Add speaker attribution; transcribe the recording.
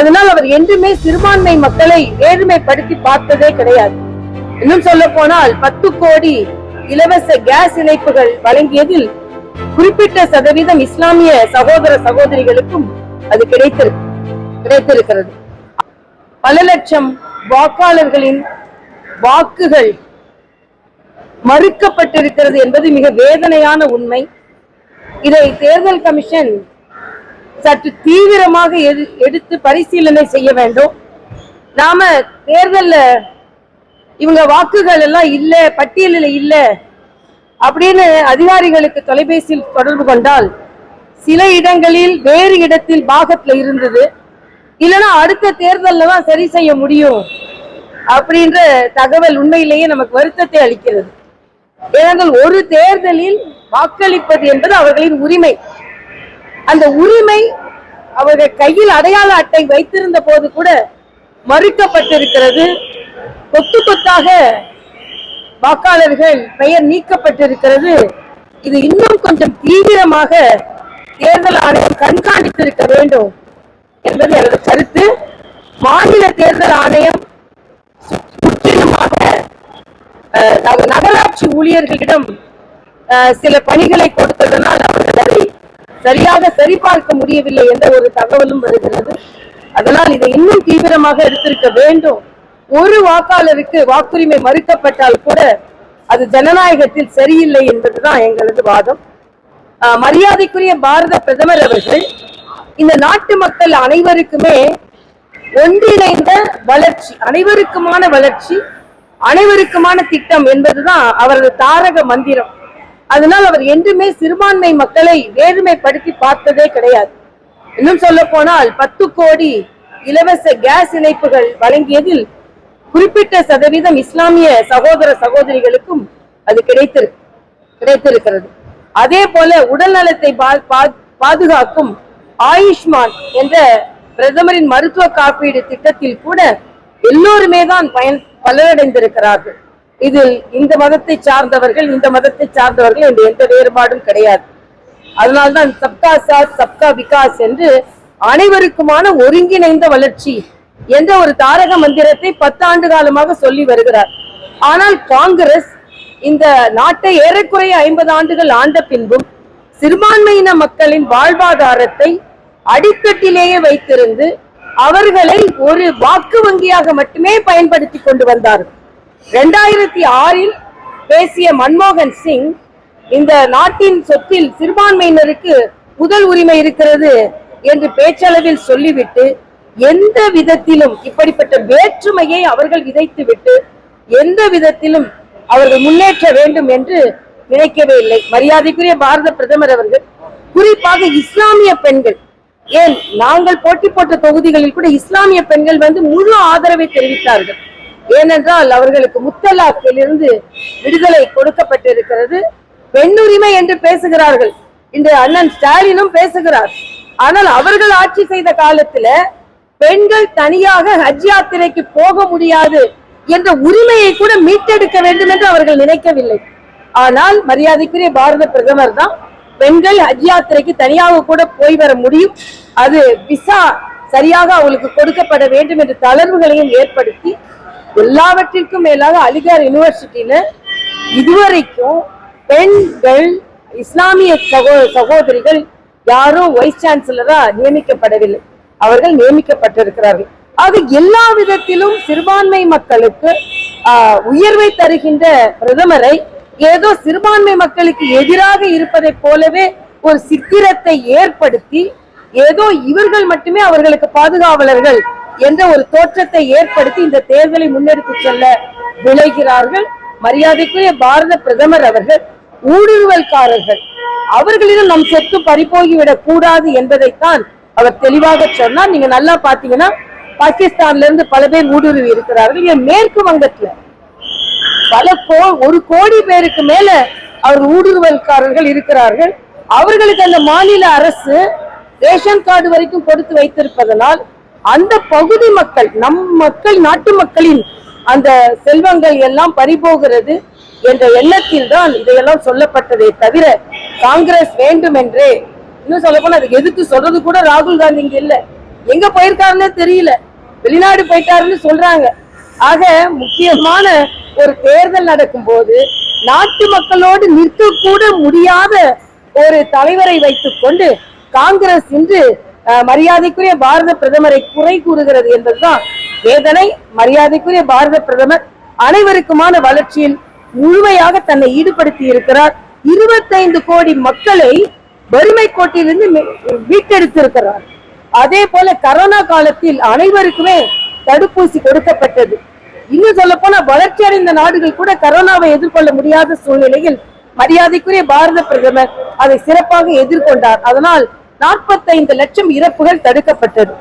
Speaker 1: அதனால் அவர் என்றுமே சிறுபான்மை மக்களை ஏழ்மைப்படுத்தி பார்த்ததே கிடையாது. இன்னும் சொல்ல போனால் பத்து கோடி இலவச கேஸ் இணைப்புகள் வழங்கியதில் குறிப்பிட்ட சதவீதம் இஸ்லாமிய சகோதர சகோதரிகளுக்கும் அது கிடைத்திருக்கு கிடைத்திருக்கிறது. பல லட்சம் வாக்காளர்களின் வாக்குகள் மறுக்கப்பட்டிருக்கிறது என்பது மிக வேதனையான உண்மை. இதை தேர்தல் கமிஷன் சற்று தீவிரமாக எது எடுத்து பரிசீலனை செய்ய வேண்டும். நாம தேர்தல்ல இவங்க வாக்குகள் எல்லாம் இல்லை பட்டியலில் இல்லை அப்படின்னு அதிகாரிகளுக்கு தொலைபேசியில் தொடர்பு கொண்டால் சில இடங்களில் வேறு இடத்தில் பாகத்துல இருந்தது. இல்லைன்னா அடுத்த தேர்தலில் தான் சரி செய்ய முடியும் அப்படின்ற தகவல் உண்மையிலேயே நமக்கு வருத்தத்தை அளிக்கிறது. ஏனென்றால் ஒரு தேர்தலில் வாக்களிப்பது என்பது அவர்களின் உரிமை. அந்த உரிமை அவர்கள் கையில் அடையாள அட்டை வைத்திருந்த போது கூட மறுக்கப்பட்டிருக்கிறது. கொத்து கொத்தாக வாக்காளர்கள் பெயர் நீக்கப்பட்டிருக்கிறது. இது இன்னும் கொஞ்சம் தீவிரமாக தேர்தல் ஆணையம் கண்காணித்திருக்க வேண்டும் என்பது எனது கருத்து. மாநில தேர்தல் ஆணையம் முற்றிலுமாக நகராட்சி ஊழியர்களிடம் சில பணிகளை கொடுத்ததனால் சரியாக சரிபார்க்க முடியவில்லை என்ற ஒரு தகவலும் வருகிறது. அதனால் இதை இன்னும் தீவிரமாக எடுத்திருக்க வேண்டும். ஒரு வாக்காளருக்கு வாக்குரிமை மறுக்கப்பட்டால் கூட அது ஜனநாயகத்தில் சரியில்லை என்பதுதான் எங்களது வாதம். மரியாதைக்குரிய பாரத பிரதமர் அவர்கள் இந்த நாட்டு மக்கள் அனைவருக்குமே ஒன்றிணைந்த வளர்ச்சி அனைவருக்குமான வளர்ச்சி அனைவருக்குமான திட்டம் என்பதுதான் அவரது தாரக மந்திரம். அதனால் அவர் என்றுமே சிறுபான்மை மக்களை வேறுமைப்படுத்தி பார்த்ததே கிடையாது. இன்னும் சொல்ல போனால் பத்து கோடி இலவச கேஸ் இணைப்புகள் வழங்கியதில் குறிப்பிட்ட சதவீதம் இஸ்லாமிய சகோதர சகோதரிகளுக்கும் அது கிடைத்திரு கிடைத்திருக்கிறது. அதே போல உடல் நலத்தை பா- பா- பாதுகாக்கும் ஆயுஷ்மான் என்ற பிரதமரின் மருத்துவ காப்பீடு திட்டத்தில் கூட எல்லோருமே தான் பயன் பலனடைந்திருக்கிறார்கள். இதில் இந்த மதத்தை சார்ந்தவர்கள் இந்த மதத்தை சார்ந்தவர்கள் என்று எந்த வேறுபாடும் கிடையாது. அதனால்தான் சப்கா சாத் சப்கா விகாஸ் என்று அனைவருக்குமான ஒருங்கிணைந்த வளர்ச்சி என்ற ஒரு தாரக மந்திரத்தை பத்து ஆண்டு காலமாக சொல்லி வருகிறார். ஆனால் காங்கிரஸ் இந்த நாட்டை ஏறக்குறைய ஐம்பது ஆண்டுகள் ஆண்ட பின்பும் சிறுபான்மையின மக்களின் வாழ்வாதாரத்தை அடித்தட்டிலேயே வைத்திருந்து அவர்களை ஒரு வாக்கு வங்கியாக மட்டுமே பயன்படுத்தி கொண்டு வந்தார்கள் ரெண்டாயிரத்தி ஆறில் பேசிய மன்மோகன் சிங் இந்த நாட்டின் சொத்தில் சிறுபான்மையினருக்கு முதல் உரிமை இருக்கிறது என்று பேச்சளவில் சொல்லிவிட்டு எந்த விதத்திலும் இப்படிப்பட்ட வேற்றுமையை அவர்கள் விதைத்துவிட்டு எந்த விதத்திலும் அவர்கள் முன்னேற்ற வேண்டும் என்று நினைக்கவே இல்லை. மரியாதைக்குரிய பாரத பிரதமர் அவர்கள் குறிப்பாக இஸ்லாமிய பெண்கள் ஏன் நாங்கள் போட்டி போட்ட தொகுதிகளில் கூட இஸ்லாமிய பெண்கள் வந்து முழு ஆதரவை தெரிவித்தார்கள். ஏனென்றால் அவர்களுக்கு முத்தலாக்கில் இருந்து விடுதலை கொடுக்கப்பட்டிருக்கிறது. பெண்ணுரிமை என்று பேசுகிறார்கள். இன்று அண்ணன் ஸ்டாலினும் பேசுகிறார். ஆனால் அவர்கள் ஆட்சி செய்த காலத்துல பெண்கள் தனியாக ஹஜ் யாத்திரைக்கு போக முடியாது என்ற உரிமையை கூட மீட்டெடுக்க வேண்டும் என்று அவர்கள் நினைக்கவில்லை. ஆனால் மரியாதைக்குரிய பாரத பிரதமர் தான் பெண்கள் ஹஜ் யாத்திரைக்கு தனியாக கூட போய் வர முடியும். அது விசா சரியாக அவங்களுக்கு கொடுக்கப்பட வேண்டும் என்ற தளர்வுகளையும் ஏற்படுத்தி எல்லாவற்றிற்கும் மேலாக அலிகார் யூனிவர்சிட்டியில இதுவரைக்கும் பெண்கள் இஸ்லாமிய சகோ சகோதரிகள் யாரும் வைஸ் சான்சலரா நியமிக்கப்படவில்லை. அவர்கள் நியமிக்கப்பட்டிருக்கிறார்கள். ஆக எல்லா விதத்திலும் சிறுபான்மை மக்களுக்கு உயர்வை தருகின்ற பிரதமரை ஏதோ சிறுபான்மை மக்களுக்கு எதிராக இருப்பதைப் போலவே ஒரு சித்திரத்தை ஏற்படுத்தி ஏதோ இவர்கள் மட்டுமே அவர்களுக்கு பாதுகாவலர்கள் என்ற ஒரு தோற்றத்தை ஏற்படுத்தி இந்த தேர்தலை முன்னெடுத்து செல்ல விளைகிறார்கள் மரியாதைக்குரிய பாரத பிரதமர் அவர்கள் ஊடுருவல்காரர்கள் அவர்களிடம் நம் சொத்து பறிப்போகிவிடக் கூடாது என்பதைத்தான் அவர் தெளிவாக சொன்னார். நீங்க நல்லா பாத்தீங்கன்னா பாகிஸ்தான்ல இருந்து பல பேர் ஊடுருவி இருக்கிறார்கள். இங்க மேற்கு வங்கத்துல பல கோ ஒரு கோடி பேருக்கு மேல அவர் ஊடுருவல்காரர்கள் இருக்கிறார்கள். அவர்களுக்கு அந்த மாநில அரசு ரேஷன் கார்டு வரைக்கும் கொடுத்து வைத்திருப்பதனால் அந்த பகுதி மக்கள் நம் மக்கள் நாட்டு மக்களின் அந்த செல்வங்கள் எல்லாம் பறிபோகிறது என்ற எண்ணத்தில் தான் இதையெல்லாம் சொல்லப்பட்டதே தவிர காங்கிரஸ் வேண்டும் என்றே இன்னும் சொல்ல போனா அதுக்கு எதுக்கு சொல்றது கூட ராகுல் காந்தி இங்க இல்ல. எங்க போயிருக்காருன்னே தெரியல. வெளிநாடு போயிட்டாருன்னு சொல்றாங்க. ஆக முக்கியமான ஒரு தேர்தல் நடக்கும் போது நாட்டு மக்களோடு நிற்க கூட முடியாத ஒரு தலைவரை வைத்துக் கொண்டு காங்கிரஸ் இன்று மரியாதைக்குரிய பாரத பிரதமரை குறை கூறுகிறது என்பதுதான் வேதனை. மரியாதைக்குரிய பாரத பிரதமர் அனைவருக்குமான வளர்ச்சியில் முழுமையாக தன்னை ஈடுபடுத்தி இருக்கிறார். இருபத்தைந்து கோடி மக்களை வறுமை கோட்டிலிருந்து மீட்டெடுத்திருக்கிறார். அதே போல கரோனா காலத்தில் அனைவருக்குமே தடுப்பூசி கொடுக்கப்பட்டது. இன்னும் சொல்ல போனா வளர்ச்சி அடைந்த நாடுகள் கூட கரோனாவை எதிர்கொள்ள முடியாத சூழ்நிலையில் மரியாதைக்குரிய பாரத பிரதமர் அதை சிறப்பாக எதிர்கொண்டார். அதனால் நாற்பத்தைந்து லட்சம் இறப்புகள் தடுக்கப்பட்டது.